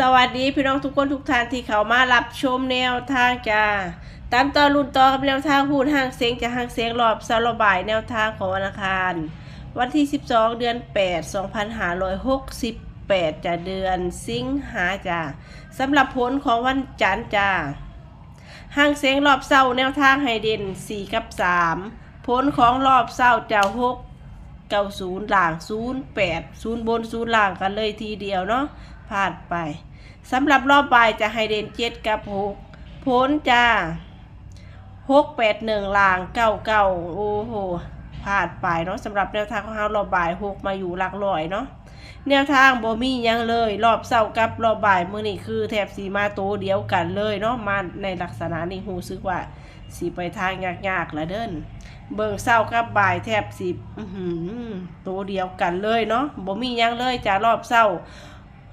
สวัสดีพี่น้องทุกคนทุกท่านที่เขามารับชมแนวทางจ้าตามต่อรุ่นต่อกับแนวทางพูดห้างเสียงจะห้างเสียงรอบสารบายแนวทางของวันอังคาร วันที่ 12 เดือน 8 2568 จะเดือนสิงหาจ้าสำหรับผลของวันจันทร์จ้าห้างเสียงรอบเศร้าแนวทางไฮเดน4 กับ 3 ผลของรอบเศร้าจะ6เก้าศูนย์ล่างศูนย์แปดศูนย์บนศูนย์ล่างกันเลยทีเดียวเนาะ พลาดไปสำหรับรอบบ่ายจะให้เด่นเจ็ดกับหกพ้นจ้าหกแปดหนึ่งล่างเก้าเก้าโอ้โหพลาดไปเนาะสำหรับแนวทางของเรารอบบ่ายหกมาอยู่หลักร้อยเนาะแนวทางบ่มียังเลย รอบเศร้ากับรอบบ่ายมือนี่คือแถบสีมาโตเดียวกันเลยเนาะมาในลักษณะนี้หูซึกว่าสีไปทางยากๆละเด้นเบิ่งเศร้ากับบ่ายแทบสิบอื้อหือตัวเดียวกันเลยเนาะบ่มียังเลยจ้ารอบเศร้า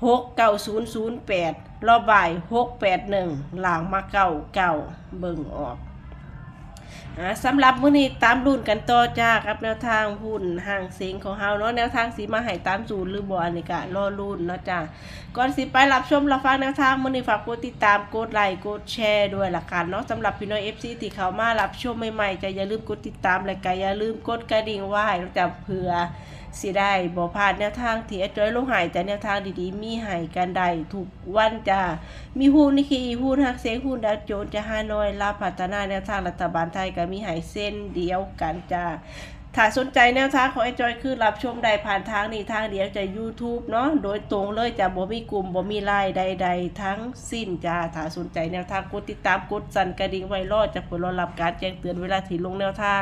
หกเก้าศูนย์ศูนย์แปดรอบบ่ายหกแปดหนึ่งหลังมาเก้าเก้าเบิ่งออก สำหรับมื้อนี้ตามรุ่นกันต่อจ้ากับแนวทางหุ้นห่างเสียงของเฮาเนาะแนวทางสีมาให้ตามศูนย์หรือบ่อันนี้ก็รอรุ่นเนาะจ้าก่อนสิไปรับชมรับฟังแนวทางมื้อนี้ฝากกดติดตามกดไลค์กดแชร์ด้วยละกันเนาะสำหรับพี่น้อง FC ที่เข้ามารับชมใหม่ๆจะอย่าลืมกดติดตามและก็อย่าลืมกดกระดิ่งไว้เนาะจ้ะเผื่อสิได้บ่พลาดแนวทางที่อาจอยลงหายแต่แนวทางดีๆ มีให้กันได้ทุกวันจ้ามีหุ้นนี่คือหุ้นฮักเซ็งหุ้นดาวโจนส์จะฮาน้อยลาวพัฒนาแนวทางรัฐบาลไทยก็มีให้เส้นเดียวกันจ้าถ้าสนใจแนวทางของไอจอยคือรับชมได้ผ่านทางนี้ทางเดียวจะ YouTube เนาะโดยตรงเลยจะบ่มีกลุ่มบ่มีไลน์ใด ๆ ทั้งสิ้นจ้าถ้าสนใจแนวทางกดติดตามกดสั่นกระดิ่งไว้รอดจะเปิดรอรับการแจ้งเตือนเวลาที่ลงแนวทาง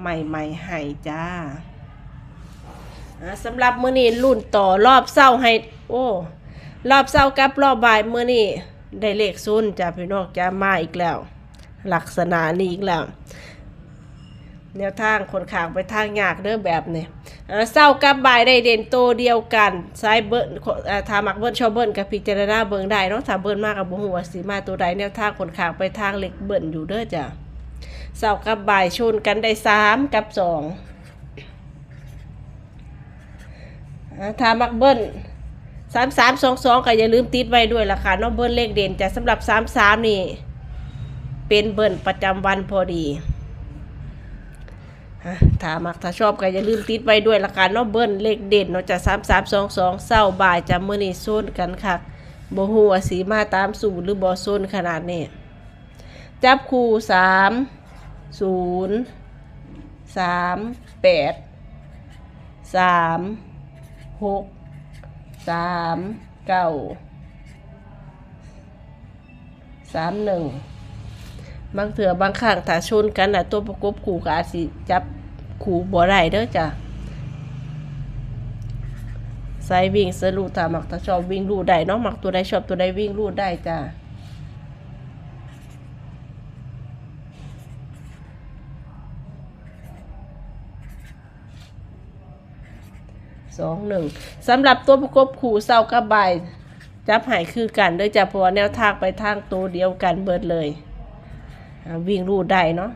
ใหม่ๆให้จ้าสำหรับมื้อนี้รุ่นต่อรอบเศร้าให้ โอ้รอบเศร้ากับรอบบ่ายมื้อนี้ได้เลขซุนจ้าพี่น้องจะมาอีกแล้ว ลักษณะนี้อีกแล้วแนวทางคนขางไปทางยากเด้อแบบนี้เอ่เศร้ากับบ่ายได้เด่นโตเดียวกันซ้ายเบิ้ลเอ่อถ้ามักเบิ้ลชอบเบิ้ลกับพิจารณาเบิ้งได้เนาะถ้าเบิ้ลมากกับบุหัวสีมาตัวใดแนวทางคนขางไปทางเล็กเบิ้ลอยู่เด้อจ้ะเศร้ากับบ่ายชนกันได้สามกับสองอ่าถ้ามักเบิ้ลสามสามสองสองก็อย่าลืมติดไว้ด้วยล่ะค่ะน้องเบิ้ลเลขเด่นจะสำหรับสามสามนี่ เป็นเบิ้ลประจำวันพอดีถ้ามักถ้าชอบก็อย่าลืมติดไว้ด้วยละกันเนาะเบิ้ลเลขเด่นเนาะจะสามสามสองสองเศร้าบ่ายจะมือนี้โซนกันคักบ่ฮู้ว่าสีมาตามสูตรหรือบ่โซนขนาดนี้จับคู่สามศูนย์สามแปดสามหกสามเก้าสามหนึ่ง บางเถื่อบางครั้งถ้าชนกันนะตัวประกบขู่ก็อาจสิจับขู่บ่ได้เด้อจ้ะสายวิ่งสรุปถ้ามักถ้าชอบวิ่งลู่ได้เนาะมักตัวใดชอบตัวใดวิ่งลู่ได้จ้ะสองหนึ่งสำหรับตัวประกบขู่เศร้ากับบ่ายจับหายคือกันเด้อจ้ะเพราะแนวทางไปทางตัวเดียวกันเบิดเลย วิ่งรูดได้เนาะ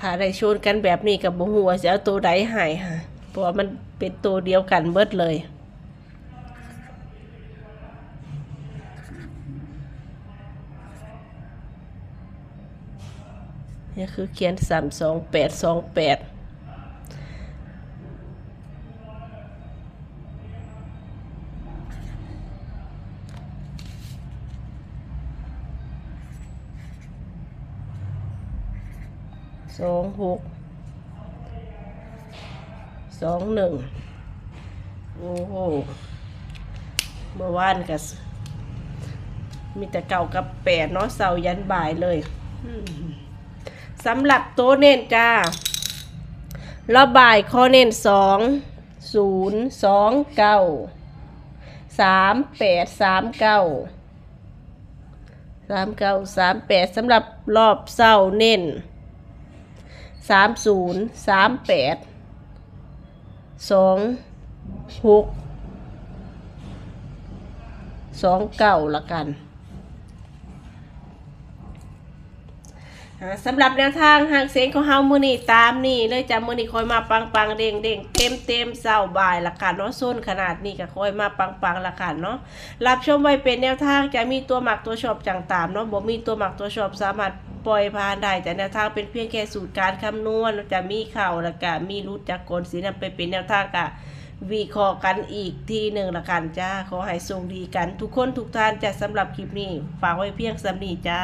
ถ้าได้ชนกันแบบนี้กับบ่หัวจะเอาตัวใดหายค่ะเพราะว่ามันเป็นตัวเดียวกันเบิดเลยนี่คือเขียนสามสองแปดสองแปด สองหกสองหนึ่งโอ้โหเมื่อวานกับมีแต่เก่ากับแปดเนาะเสาร์ยันบ่ายเลยสำหรับโตเน้นจ้ารอบบ่ายข้อเน้นสองศูนย์สองเก้าสามแปดสามเก้าสามเก้าสามแปดสำหรับรอบเสาร์เน้น สามศูนย์สามแปดสองหกสองเก้าละกัน อ่า สำหรับแนวทางหางเสียงของเฮามือนี้ตามนี่เลยจ้ะมือนี้คอยมาปังปังๆเด้งเด้งเต็มเต็มๆเศร้าบ่ายละค่ะเนาะส้นขนาดนี้ก็คอยมาปังปังละค่ะเนาะรับชมไว้เป็นแนวทางจะมีตัวหมักตัวชอบจังตามเนาะบ่มีตัวหมักตัวชอบสามารถปล่อยผ่านได้แต่แนวทางเป็นเพียงแค่สูตรการคำนวณจะมีเข่าล้วก็มีรุดจากกลสีนำไปเป็นแนวทางกะวีคอกันอีกทีหนึ่งละกันจ้าขอให้ทรงดีกัน ทุกคนทุกท่านจะสำหรับคลิปนี้ ฝากไว้เพียงสำนีจ้า